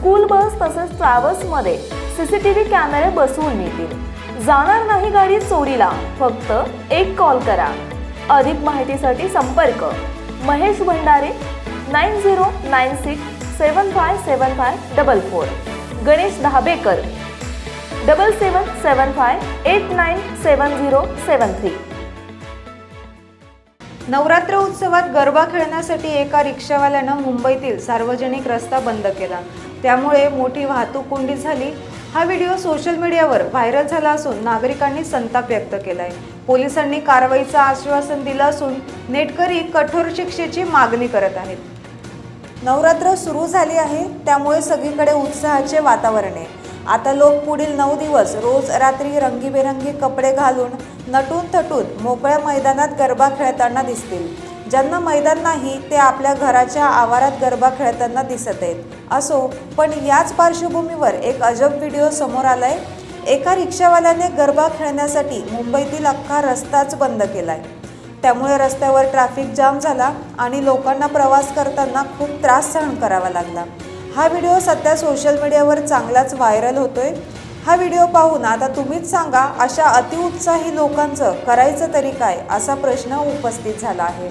School bus तसेच ट्रॅव्हल्समध्ये CCTV कॅमेरे बसवून मिळतील जाणार नाही गाडी चोरीला फक्त एक कॉल करा. अधिक माहितीसाठी संपर्क. Mahesh Bhandare nine zero nine six seven five seven five double four. Ganesh Dhabekar double seven seven five eight nine seven zero seven three. Navratra उत्सवात गरबा खेळण्यासाठी एका रिक्षावाल्यानं मुंबईतील सार्वजनिक रस्ता बंद केला. त्यामुळे मोठी वाहतूक कोंडी झाली. हा व्हिडिओ सोशल मीडियावर व्हायरल झाला असून नागरिकांनी संताप व्यक्त केला आहे पोलिसांनी कारवाईचं आश्वासन दिलं असून नेटकरी कठोर शिक्षेची मागणी करत आहेत. नवरात्र सुरू झाली आहे त्यामुळे सगळीकडे उत्साहाचे वातावरण आहे. आता लोक पुढील नऊ दिवस रोज रात्री रंगीबेरंगी कपडे घालून नटून थटून मोकळ्या मैदानात गरबा खेळताना दिसतील. ज्यांना मैदान नाही ते आपल्या घराच्या आवारात गरबा खेळताना दिसत आहेत. असो पण याच पार्श्वभूमीवर एक अजब व्हिडिओ समोर आलाय. एका रिक्षावाल्याने गरबा खेळण्यासाठी मुंबईतील अख्खा रस्ताच बंद केलाय. त्यामुळे रस्त्यावर ट्रॅफिक जाम झाला आणि लोकांना प्रवास करताना खूप त्रास सहन करावा लागला. हा व्हिडिओ सध्या सोशल मीडियावर चांगलाच व्हायरल होतोय. हा व्हिडिओ पाहून आता तुम्हीच सांगा अशा अतिउत्साही लोकांचं करायचं तरी काय असा प्रश्न उपस्थित झाला आहे.